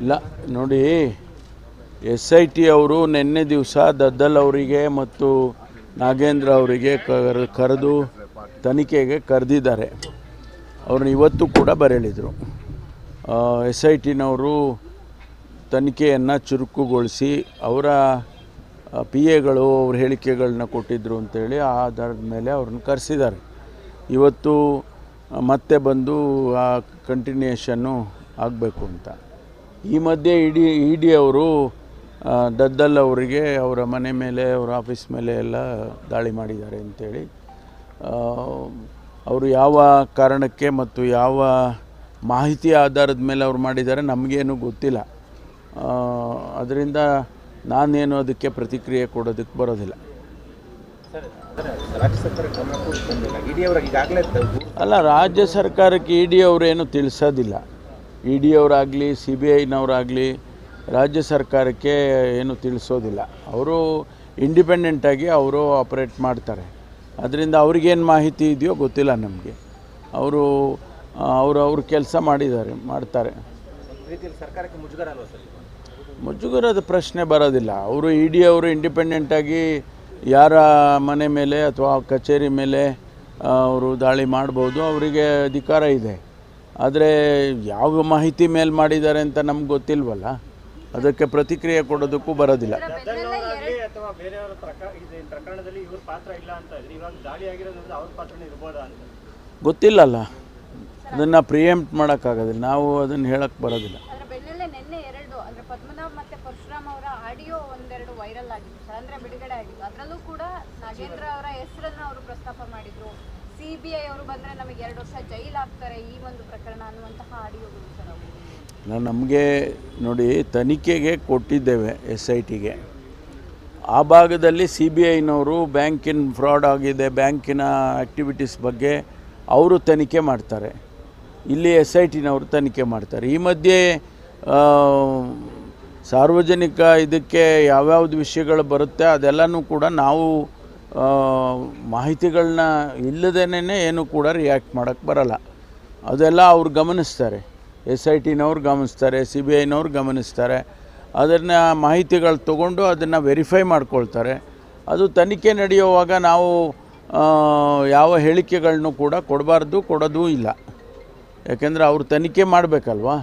ಇಲ್ಲ ನೋಡಿ, S I T ಅವರು ನಿನ್ನೆ ದಿವಸ ದದ್ದಲ್ ಅವರಿಗೆ ಮತ್ತು ನಾಗೇಂದ್ರ ಅವರಿಗೆ ಕರ್, ಕರೆದು ತನಿಖೆಗೆ ಕರೆದಿದ್ದಾರೆ. ಅವ್ರನ್ನ ಇವತ್ತು ಕೂಡ ಬರೆಯಲಿದ್ರು. ಎಸ್ ಐ ಟಿನವರು ತನಿಖೆಯನ್ನು ಚುರುಕುಗೊಳಿಸಿ ಅವರ ಪಿ ಎಗಳು ಅವ್ರ ಹೇಳಿಕೆಗಳನ್ನ ಕೊಟ್ಟಿದ್ದರು ಅಂತೇಳಿ ಆ ಆಧಾರದ ಮೇಲೆ ಅವ್ರನ್ನ ಕರೆಸಿದ್ದಾರೆ. ಇವತ್ತು ಮತ್ತೆ ಬಂದು ಆ ಕಂಟಿನ್ಯೂಯೇಷನ್ನು ಆಗಬೇಕು ಅಂತ. ಈ ಮಧ್ಯೆ ಇಡಿ ಇ ಡಿ ಅವರು ದದ್ದಲ್ ಅವರಿಗೆ ಅವರ ಮನೆ ಮೇಲೆ, ಅವರ ಆಫೀಸ್ ಮೇಲೆ ಎಲ್ಲ ದಾಳಿ ಮಾಡಿದ್ದಾರೆ ಅಂತೇಳಿ ಅವರು ಯಾವ ಕಾರಣಕ್ಕೆ ಮತ್ತು ಯಾವ ಮಾಹಿತಿ ಆಧಾರದ ಮೇಲೆ ಅವ್ರು ಮಾಡಿದ್ದಾರೆ ನಮಗೇನು ಗೊತ್ತಿಲ್ಲ. ಅದರಿಂದ ನಾನೇನು ಅದಕ್ಕೆ ಪ್ರತಿಕ್ರಿಯೆ ಕೊಡೋದಕ್ಕೆ ಬರೋದಿಲ್ಲ. ಅಲ್ಲ ರಾಜ್ಯ ಸರ್ಕಾರಕ್ಕೆ ಇ ಡಿ ಅವರೇನು ತಿಳಿಸೋದಿಲ್ಲ ಇ ಡಿ ಅವರಾಗಲಿ ಸಿ ಬಿ ಐನವರಾಗಲಿ ರಾಜ್ಯ ಸರ್ಕಾರಕ್ಕೆ ಏನು ತಿಳಿಸೋದಿಲ್ಲ. ಅವರು ಇಂಡಿಪೆಂಡೆಂಟಾಗಿ ಅವರು ಆಪ್ರೇಟ್ ಮಾಡ್ತಾರೆ. ಅದರಿಂದ ಅವ್ರಿಗೇನು ಮಾಹಿತಿ ಇದೆಯೋ ಗೊತ್ತಿಲ್ಲ ನಮಗೆ. ಅವರು ಅವರು ಅವ್ರ ಕೆಲಸ ಮಾಡಿದ್ದಾರೆ ಮಾಡ್ತಾರೆ. ಸರ್ಕಾರಕ್ಕೆ ಮುಜುಗರ ಅಲ್ವಾ ಸರ್? ಮುಜುಗರದ ಪ್ರಶ್ನೆ ಬರೋದಿಲ್ಲ. ಅವರು ಇ ಡಿ ಅವರು ಇಂಡಿಪೆಂಡೆಂಟಾಗಿ ಯಾರ ಮನೆ ಮೇಲೆ ಅಥವಾ ಕಚೇರಿ ಮೇಲೆ ಅವರು ದಾಳಿ ಮಾಡ್ಬೋದು ಅವರಿಗೆ ಅಧಿಕಾರ ಇದೆ. ಆದರೆ ಯಾವ ಮಾಹಿತಿ ಮೇಲೆ ಮಾಡಿದ್ದಾರೆ ಅಂತ ನಮ್ಗೆ ಗೊತ್ತಿಲ್ವಲ್ಲ. ಅದಕ್ಕೆ ಪ್ರತಿಕ್ರಿಯೆ ಕೊಡೋದಕ್ಕೂ ಬರೋದಿಲ್ಲ. ದದ್ದಲ್ನವರಾಗ್ಲಿ ಅಥವಾ ಬೇರೆಯವರ ಪ್ರಕಾರ ಇದು ಪ್ರಕರಣದಲ್ಲಿ ಇವ್ರ ಪಾತ್ರ ಇಲ್ಲ ಅಂತ ಇದ್ರೆ ಇವಾಗ ದಾಳಿ ಆಗಿರೋದ್ರಿಂದ ಅವ್ರ ಪಾತ್ರನೇ ಇರ್ಬೋದಾ ಅಂತ. ಗೊತ್ತಿಲ್ಲಲ್ಲ. ಅದನ್ನು ಪ್ರಿಯೆಂಪ್ಟ್ ಮಾಡೋಕ್ಕಾಗೋದಿಲ್ಲ. ನಾವು ಅದನ್ನು ಹೇಳಕ್ಕೆ ಬರೋದಿಲ್ಲ ಅದರ ಬೆನ್ನಲ್ಲೇ ನಿನ್ನೆ ಎರಡು ಅಂದ್ರೆ ಪದ್ಮನಾಭ್ ಮತ್ತೆ ಪರಶುರಾಮ್ ಅವರ ಆಡಿಯೋ ಒಂದೆರಡು ವೈರಲ್ ಆಗಿತ್ತು. ಸರ್ ಅಂದ್ರೆ ಬಿಡುಗಡೆ ಆಗಿತ್ತು. ಅದರಲ್ಲೂ ಕೂಡ ನಾಗೇಂದ್ರ ಅವರ ಹೆಸರನ್ನ ಅವರು ಪ್ರಸ್ತಾಪ ಮಾಡಿದ್ರು. ಸಿ ಬಿ ಐ ಅವರು ಬಂದ್ರೆ ನಮಗೆ ಎರಡು ವರ್ಷ ಜೈಲ್ ಹಾಕ್ತಾರೆ ಈ ಒಂದು ಪ್ರಕರಣ ಅನ್ನುವಂತಹ ಆಡಿಯೋಗಳು ಸರ್ ನಾನು ನಮಗೆ ನೋಡಿ ತನಿಖೆಗೆ ಕೊಟ್ಟಿದ್ದೇವೆ ಎಸ್ ಐ ಟಿಗೆ. ಆ ಭಾಗದಲ್ಲಿ ಸಿ ಬಿ ಐನವರು ಬ್ಯಾಂಕಿನ ಫ್ರಾಡ್ ಆಗಿದೆ, ಬ್ಯಾಂಕಿನ ಆ್ಯಕ್ಟಿವಿಟೀಸ್ ಬಗ್ಗೆ ಅವರು ತನಿಖೆ ಮಾಡ್ತಾರೆ. ಇಲ್ಲಿ ಎಸ್ ಐ ಟಿನವರು ತನಿಖೆ ಮಾಡ್ತಾರೆ. ಈ ಮಧ್ಯೆ ಸಾರ್ವಜನಿಕ ಇದಕ್ಕೆ ಯಾವ್ಯಾವ್ದು ವಿಷಯಗಳು ಬರುತ್ತೆ ಅದೆಲ್ಲನೂ ಕೂಡ ನಾವು ಮಾಹಿತಿಗಳನ್ನ ಇಲ್ಲದೇನೆ ಏನು ಕೂಡ ರಿಯಾಕ್ಟ್ ಮಾಡೋಕ್ಕೆ ಬರಲ್ಲ. ಅದೆಲ್ಲ ಅವ್ರು ಗಮನಿಸ್ತಾರೆ. ಎಸ್ ಐ ಟಿನವ್ರು ಗಮನಿಸ್ತಾರೆ, ಸಿ ಬಿ ಐನವ್ರು ಗಮನಿಸ್ತಾರೆ. ಅದನ್ನು ಮಾಹಿತಿಗಳು ತಗೊಂಡು ಅದನ್ನು ವೆರಿಫೈ ಮಾಡ್ಕೊಳ್ತಾರೆ. ಅದು ತನಿಖೆ ನಡೆಯುವಾಗ ನಾವು ಯಾವ ಹೇಳಿಕೆಗಳನ್ನು ಕೂಡ ಕೊಡಬಾರ್ದು, ಕೊಡೋದೂ ಇಲ್ಲ. ಯಾಕೆಂದರೆ ಅವರು ತನಿಖೆ ಮಾಡಬೇಕಲ್ವಾ?